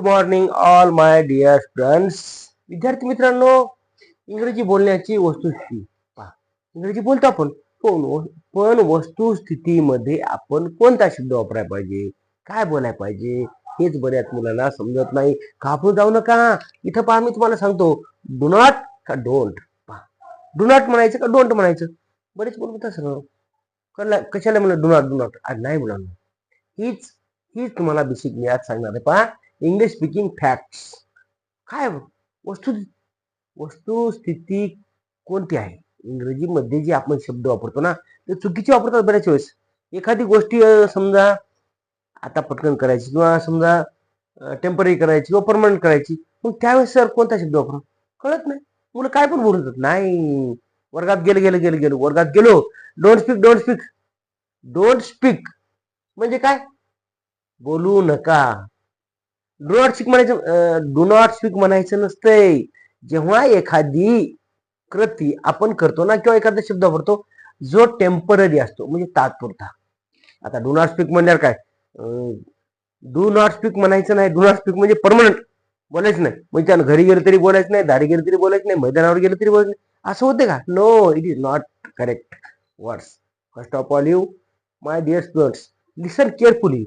Good morning all my dear friends विद्यार्थी मित्रांनो इंग्रजी बोलण्याची वस्तुस्थिती पहा इंग्रजी बोलतो आपण पण पण वस्तुस्थितीमध्ये आपण कोणता शब्द वापरायला पाहिजे? काय बोलायला पाहिजे? हेच बऱ्याच मुलांना समजत नाही. घाबरून जाऊ नका. इथं पहा मी तुम्हाला सांगतो. डू नॉट का डोंट पहा. डू नॉट म्हणायचं का डोंट म्हणायचं? बरेच मुलं म्हणतात सर कळलं कशाला म्हणलं डू नॉट डू नॉट नाही मुलांना हीच हीच तुम्हाला बेसिक मी आज सांगणार आहे. पहा. इंग्लिश स्पीकिंग फॅक्ट्स काय वस्तू वस्तुस्थिती कोणती आहे? इंग्रजीमध्ये जे आपण शब्द वापरतो ना ते चुकीचे वापरतात बऱ्याच वेळेस. एखादी गोष्टी समजा आता पटकन करायची किंवा समजा टेंपररी करायची किंवा परमनंट करायची मग त्यावेळेस सर कोणता शब्द वापरू? कळत नाही. मुलं काय पण बोलतात नाही वर्गात गेलं गेलं गेलं गेलो वर्गात गेलो don't speak don't speak don't speak म्हणजे काय? बोलू नका. डू नॉट स्पीक म्हणायचं डू नॉट स्पीक म्हणायचं नसतंय. जेव्हा एखादी कृती आपण करतो ना किंवा एखादा शब्द वापरतो जो टेंपररी असतो म्हणजे तात्पुरता. आता डू नॉट स्पीक म्हणल्यावर काय? डू नॉट स्पीक म्हणायचं नाही. डू नॉट स्पीक म्हणजे परमनंट बोलायचं नाही. म्हणजे त्यानं घरी गेलं तरी बोलायचं नाही दारी गेलं तरी बोलायचं नाही मैदानावर गेलं तरी बोलायचं नाही. असं होते का? No it is not correct words first of all you my dear students listen carefully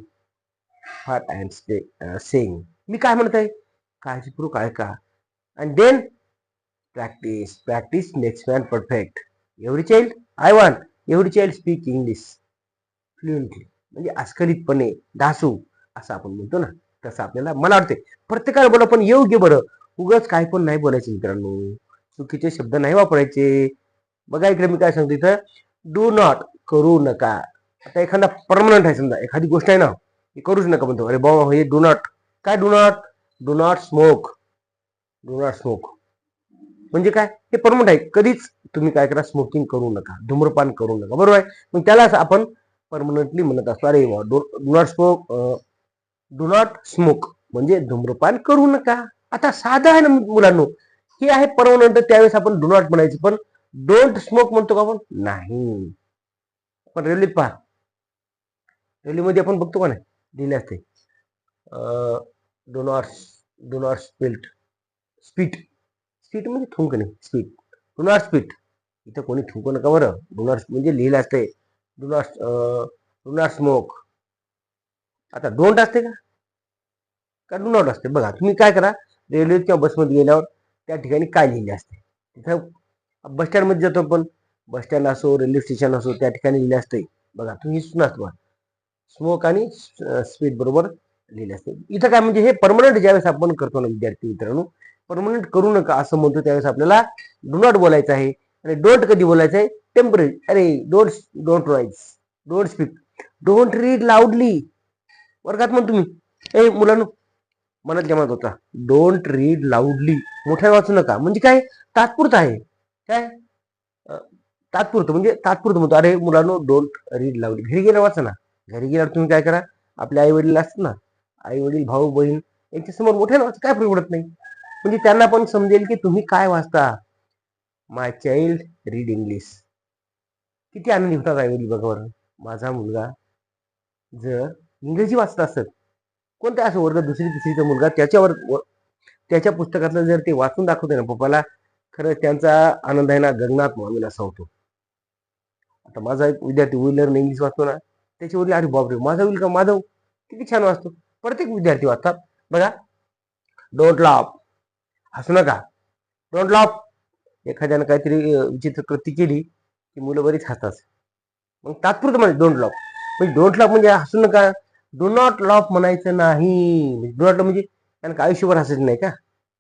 far and stay sing me काय म्हणत आहे काळजीपूर्वक ऐका and then practice practice next man perfect every child I want every child speak English fluently म्हणजे अस्खलितपणे ढासू असं आपण म्हणतो ना तसं आपल्याला मला वाटते प्रत्येकाला बोला पण योग्य बरं. उगाच काय पण नाही बोलायचे मित्रांनो. चुकीचे शब्द नाही वापरायचे. बघा इकडे मी काय सांगतो इथं. डू नॉट करू नका. आता एखादा परमनंट आहे समजा एखादी गोष्ट आहे ना हे करूच नका म्हणतो. अरे बाबा हे डू नॉट काय do not do not smoke do not smoke म्हणजे काय? हे परमनंट आहे. कधीच तुम्ही काय करा स्मोकिंग करू नका. धूम्रपान करू नका. बरोबर आहे? मग त्यालाच आपण परमनंटली म्हणत असतो. अरे do not smoke do not smoke म्हणजे धूम्रपान करू नका. आता साधं आहे ना मुलांनो हे आहे परमनंट त्यावेळेस आपण डू नॉट म्हणायचं. पण डोंट स्मोक म्हणतो का आपण? नाही. पण रेल्वेत पहा. रेल्वेमध्ये आपण बघतो का नाही? Do not do not spilt spit spit म्हणजे स्पीट स्पीट कोणी थुंकू नका बरं डो म्हणजे लिहिलं असते डो नॉट डो आता डोंट असते का? का डो असते बघा, तुम्ही काय करा? रेल्वेत किंवा बसमध्ये गेल्यावर त्या ठिकाणी काय लिहिले असते? तिथं बस स्टँडमध्ये जातो आपण. बस स्टँड असो रेल्वे स्टेशन असो, त्या ठिकाणी लिहिले असते. बघा, तुम्ही सुना स्मोक आणि स्पीड बरोबर लिहिले असते. इथं काय म्हणजे हे परमनंट ज्यावेळेस आपण करतो ना विद्यार्थी मित्रांनो परमनंट करू नका असं म्हणतो त्यावेळेस आपल्याला डो नॉट बोलायचं आहे. आणि डोंट कधी बोलायचं आहे? टेंपररी अरे don't don't rise don't speak don't read loudly वर्गात म्हण तुम्ही. ए मुलांनो मनात मनात होता. डोंट रीड लाऊडली मोठ्या वाचू नका. म्हणजे काय? तात्पुरतं आहे. काय? तात्पुरतं. म्हणजे तात्पुरतं म्हणतो. अरे मुलांनो डोंट रीड लाऊडली घरी गेलं वाचा ना. घरी गेल्यावर तुम्ही काय करा आपले आई वडील असत ना आई वडील भाऊ बहीण यांच्या समोर मोठ्या नावाचं काय फरक पडत नाही. म्हणजे त्यांना पण समजेल की तुम्ही काय वाचता. माय चाइल्ड रीड इंग्लिश किती आनंदी होतात आई वडील बघा बरं. माझा मुलगा जर इंग्रजी वाचत असत कोणत्या असं वर्ग दुसरी तिसरीचा मुलगा त्याच्यावर त्याच्या पुस्तकातलं जर ते वाचून दाखवते ना पप्पाला खरं त्यांचा आनंद आहे ना गगनात मामीला असा होतो. आता माझा एक विद्यार्थी विलर इंग्लिश वाचतो ना त्याच्यावरती वडील अरे बापरे माझा होईल का माधव किती छान वाचतो. प्रत्येक विद्यार्थी वाचतात. बघा डोंट लाफ हसू नका. डोंट लाफ एखाद्यानं काहीतरी विचित्र कृती केली की मुलं बरीच हसतात. मग तात्पुरतं म्हणजे डोंट लाफ म्हणजे डोंट लाफ म्हणजे हसू नका. डो नॉट लॉफ म्हणायचं नाही. डो नॉट म्हणजे कारण म्हणजे का आयुष्यभर हसायचं नाही का?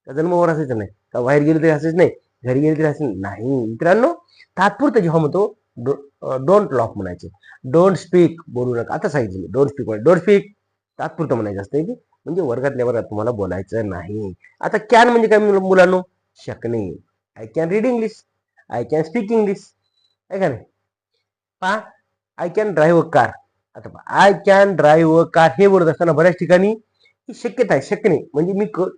का जन्मभर हसायचं नाही? का बाहेर गेलं तरी हसायचं नाही? घरी गेलं तरी हसायचं नाही. मित्रांनो तात्पुरतं जेव्हा म्हणतो डोंट लॉक म्हणायचे. डोंट स्पीक बोलू नका. आता सांगितलं डोंट स्पीक डोंट स्पीक तात्पुरतं म्हणायचं असतं की म्हणजे वर्गातल्या वर्गात तुम्हाला बोलायचं नाही. आता कॅन म्हणजे काय मुलांनो? शकणे I can read English I can speak English आहे का नाही? पहा. I can drive a car आता I can drive a car हे बोलत असताना बऱ्याच ठिकाणी ही शक्यता आहे. शक्य नाही. म्हणजे मी क-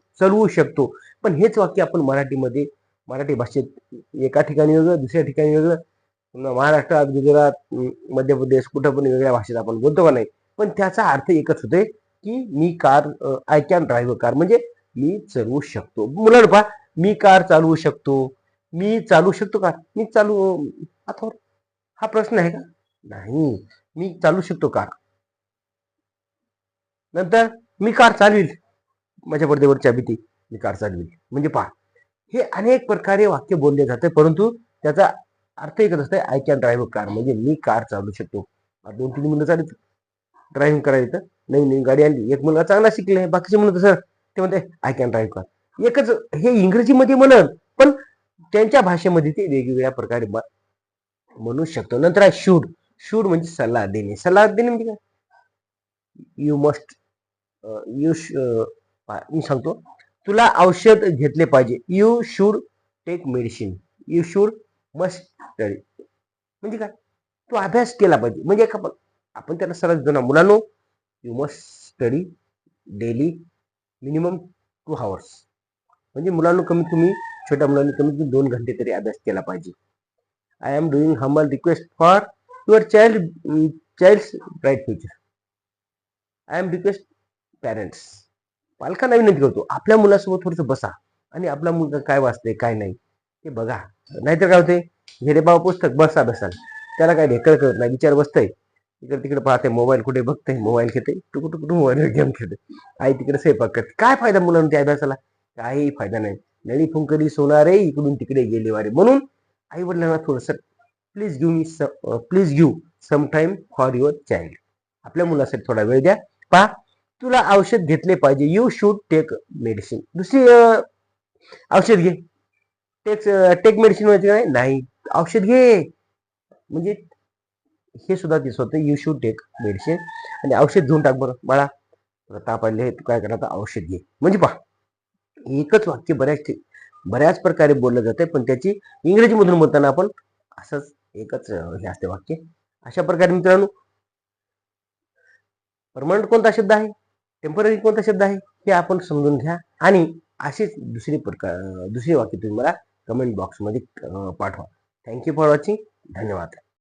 शकतो. पण हेच वाक्य आपण मराठीमध्ये मराठी भाषेत एका ठिकाणी वेगळं दुसऱ्या ठिकाणी वेगळं महाराष्ट्रात गुजरात मध्य प्रदेश कुठं पण वेगळ्या भाषेत आपण बोलतो का नाही पण त्याचा अर्थ एकच होते की मी car I can drive car म्हणजे मी चालवू शकतो. मुलांना पहा मी कार चालवू शकतो. मी चालवू शकतो कार मी चालू आता हा प्रश्न आहे का? नाही. मी चालू शकतो कार. नंतर मी कार चालवील. माझ्या पडदेवरच्या भीती मी कार चालवील. म्हणजे पहा हे अनेक प्रकारे वाक्य बोलले जाते परंतु त्याचा अर्थ एकच असते आय कॅन ड्राईव्ह कार म्हणजे मी कार चालू शकतो. दोन तीन मुलं चालत ड्रायव्हिंग करायचं. नवीन नवीन गाडी आणली. एक मुलगा चांगला शिकले बाकीचे म्हणत सर ते म्हणते आय कॅन ड्राईव्ह कार एकच हे इंग्रजीमध्ये म्हणत पण त्यांच्या भाषेमध्ये ते वेगवेगळ्या प्रकारे म्हणू शकतो. नंतर आहे शूड शूड म्हणजे सल्ला देणे. सल्ला देणे म्हणजे काय? यू मस्ट यू मी सांगतो. तुला औषध घेतले पाहिजे. You should take medicine you should must study म्हणजे काय? तू अभ्यास केला पाहिजे. म्हणजे एका आपण आपण त्याला सरळ देतो ना. मुलांनो you must study daily minimum two hours म्हणजे मुलांना कमीत कमी छोट्या मुलांनी कमीत कमी दोन घंटे तरी अभ्यास केला पाहिजे. I am doing humble request for your child child bright future I am request parents पालकांना विनंती करतो आपल्या मुलासोबत थोडंसं बसा. आणि आपला मुलगा काय वाचतंय काय नाही. ते बघा. नाहीतर काय होते? हे रे पुस्तक बसा बसाल. त्याला काय ढेकळ करत नाही. विचार बसतंय. इकडे तिकडे पाहते मोबाईल कुठे बघतंय मोबाईल खेळते टुकू टुकू मोबाईल गेम खेळते आई तिकडे स्वयंपाक करते. काय फायदा मुलांना त्या अभ्यासाला? काही फायदा नाही. नळी फुंकरी सोनारे इकडून तिकडे गेले वारे. म्हणून आई वडिलांना थोडस please give me please give some time for your child आपल्या मुलासाठी थोडा वेळ द्या. पहा तुला औषध घेतले पाहिजे. यू शूड टेक मेडिसिन दुसरी औषध घे. टेक टेक मेडिसिन व्हायचं नाही नाही. औषध घे. म्हणजे हे सुद्धा दिसत होतं. यू शूड टेक मेडिसिन आणि औषध घेऊन टाक बरं. बाळा ताप आले तू काय करा औषध घे. म्हणजे पहा एकच वाक्य बऱ्याच बऱ्याच प्रकारे बोललं जाते पण त्याची इंग्रजीमधून बोलताना आपण असंच एकच हे असते वाक्य. अशा प्रकारे मित्रांनो परमनंट कोणता शब्द आहे? टेंपररी कोणता शब्द आहे? हे आपण समजून घ्या. आणि अशीच दुसरी प्रकार दुसरी वाक्य तुम्ही मला कमेंट बॉक्समध्ये पाठवा. थँक्यू फॉर वॉचिंग धन्यवाद.